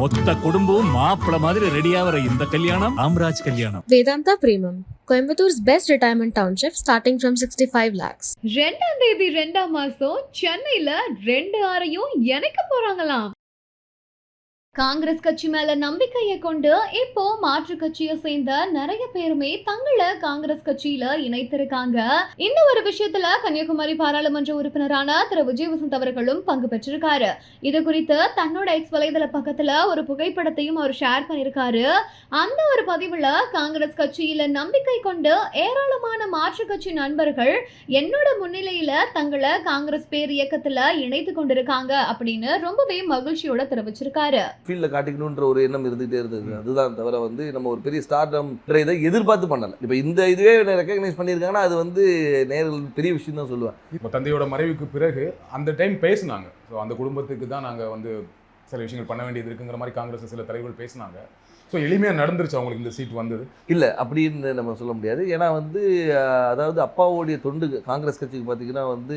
மொத்த குடும்பமும் மாப்பிள மாதிரி ரெடியாகிற இந்த கல்யாணம் ராம்ராஜ் கல்யாணம். Vedanta Premium, Coimbator's best retirement township starting from 65 lakhs. ரெண்டாம் தேதி ரெண்டாம் மாசம் சென்னையில ரெண்டு ஆறையும் இணைக்க போறாங்களாம். காங்கிரஸ் கட்சி மேல நம்பிக்கையை கொண்டு இப்போ மாற்று கட்சியை சேர்ந்த நிறைய பேருமே தங்களை காங்கிரஸ் கட்சியில இணைத்திருக்காங்க. இந்த ஒரு விஷயத்துல கன்னியாகுமரி பாராளுமன்ற உறுப்பினரான திரு. விஜய் வசந்த் அவர்களும் பங்கு பெற்றிருக்காரு. இது குறித்து தன்னோட எக்ஸ் வலைதள பக்கத்துல ஒரு புகைப்படத்தையும் அவர் ஷேர் பண்ணியிருக்காரு. அந்த ஒரு பதிவுல காங்கிரஸ் கட்சியில நம்பிக்கை கொண்டு ஏராளமான மாற்று கட்சி நண்பர்கள் என்னோட முன்னிலையில தங்களை காங்கிரஸ் பேர் இயக்கத்துல இணைத்து கொண்டிருக்காங்க அப்படின்னு ரொம்பவே மகிழ்ச்சியோட தெரிவிச்சிருக்காரு. ஃபீல்டில் காட்டிக்கணுன்ற ஒரு எண்ணம் இருந்துகிட்டே இருந்தது. அதுதான் தவிர வந்து நம்ம ஒரு பெரிய ஸ்டார்டம்ன்ற இதை எதிர்பார்த்து பண்ணலை. இப்போ இந்த இதுவே ரெக்கக்னைஸ் பண்ணியிருக்காங்கன்னா அது வந்து நேரில் பெரிய விஷயம் தான் சொல்லுவேன். இப்போ தந்தையோட மறைவுக்கு பிறகு அந்த டைம் பேசினாங்க. ஸோ அந்த குடும்பத்துக்கு தான் நாங்கள் வந்து சில விஷயங்கள் பண்ண வேண்டியது இருக்குங்கிற மாதிரி காங்கிரஸ் சில தலைவர்கள் பேசினாங்க. ஸோ எளிமையாக நடந்துருச்சு அவங்களுக்கு இந்த சீட் வந்தது. இல்லை அப்படின்னு நம்ம சொல்ல முடியாது. ஏன்னா வந்து அதாவது அப்பாவுடைய தொண்டு காங்கிரஸ் கட்சிக்கு பார்த்தீங்கன்னா வந்து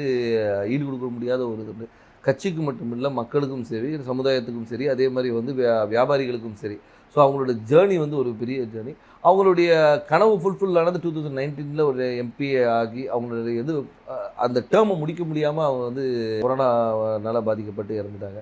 ஈடு கொடுக்க முடியாத ஒரு தொண்டு கட்சிக்கு மட்டும் இல்லை மக்களுக்கும் சரி சமுதாயத்துக்கும் சரி அதே மாதிரி வந்து வியா- வியாபாரிகளுக்கும் சரி. ஸோ அவங்களோட ஜேர்னி வந்து ஒரு பெரிய ஜேர்னி அவங்களுடைய கனவு ஃபுல்ஃபில் ஆனது டூ தௌசண்ட் நைன்டீனில் ஒரு எம்பிஏ ஆகி அவங்களுடைய இது அந்த டேர்மை முடிக்க முடியாமல் அவங்க வந்து கொரோனானால பாதிக்கப்பட்டு இறந்துட்டாங்க.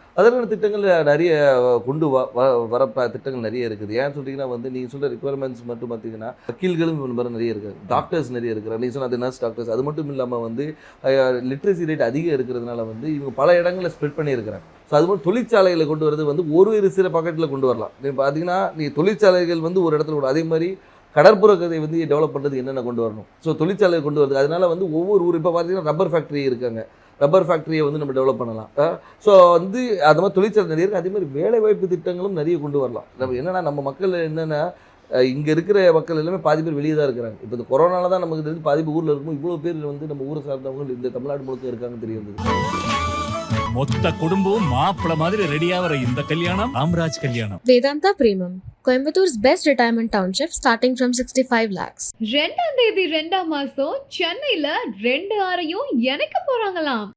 அதற்கான திட்டங்கள் நிறைய கொண்டு வ வ- வர திட்டங்கள் நிறைய இருக்குது. ஏன் சொல்றீங்கன்னா வந்து நீங்கள் சொல்கிற ரிக்குவயர்மெண்ட்ஸ் மட்டும் பார்த்தீங்கன்னா வக்கீல்களும் இந்த மாதிரி நிறைய இருக்குது டாக்டர்ஸ் நிறைய இருக்கிறாங்க. நீங்கள் சொன்ன அது நர்ஸ் டாக்டர்ஸ் அது மட்டும் இல்லாமல் வந்து லிட்ரஸி ரேட் அதிகம் இருக்கிறதுனால வந்து இவங்க பல இடங்களில் ஸ்ப்ரெட் பண்ணியிருக்கிறாங்க. ஸோ அது மாதிரி தொழிற்சாலைகளை கொண்டு வரது வந்து ஒரு ஒரு சில பாக்கெட்டில் கொண்டு வரலாம். நீ பார்த்தீங்கன்னா நீ தொழிற்சாலைகள் வந்து ஒரு இடத்துல கொண்டு அதே மாதிரி கடற்புற கதை வந்து டெவலப் பண்ணுறது என்னென்ன கொண்டு வரணும்? ஸோ தொழிற்சாலை கொண்டு வரது. அதனால் வந்து ஒவ்வொரு ஊர் இப்போ பார்த்தீங்கன்னா ரப்பர் ஃபேக்ட்ரி இருக்காங்க. ரப்பர் ஃபேக்ட்ரியை வந்து நம்ம டெவலப் பண்ணலாம். ஸோ வந்து அது மாதிரி தொழிற்சாலை நிறைய இருக்குது அதே மாதிரி வேலை வாய்ப்பு திட்டங்களும் நிறைய கொண்டு வரலாம். நம்ம என்னன்னா நம்ம மக்கள் என்னென்னா இங்கே இருக்கிற மக்கள் எல்லாமே பாதி பேர் வெளியே தான் இருக்கிறாங்க. இப்போ இந்த கொரோனால தான் நமக்கு தெரிஞ்சு பாதி பேர் ஊரில் இருக்கும் இவ்வளோ பேர் வந்து நம்ம ஊரை சார்ந்தவங்க இந்த தமிழ்நாடு முழுக்க இருக்காங்கன்னு தெரிய வந்தது மொத்த குடும்பம் மாப்பிள மாதிரி ரெடியாகிற இந்த கல்யாணம் ராம்ராஜ் கல்யாணம். Vedanta Coimbatore's best retirement township starting from sixty five lakhs ரெண்டாம் தேதி ரெண்டாம் மாசம் சென்னையில ரெண்டு ஆறையும் எனக்கு போறாங்களாம்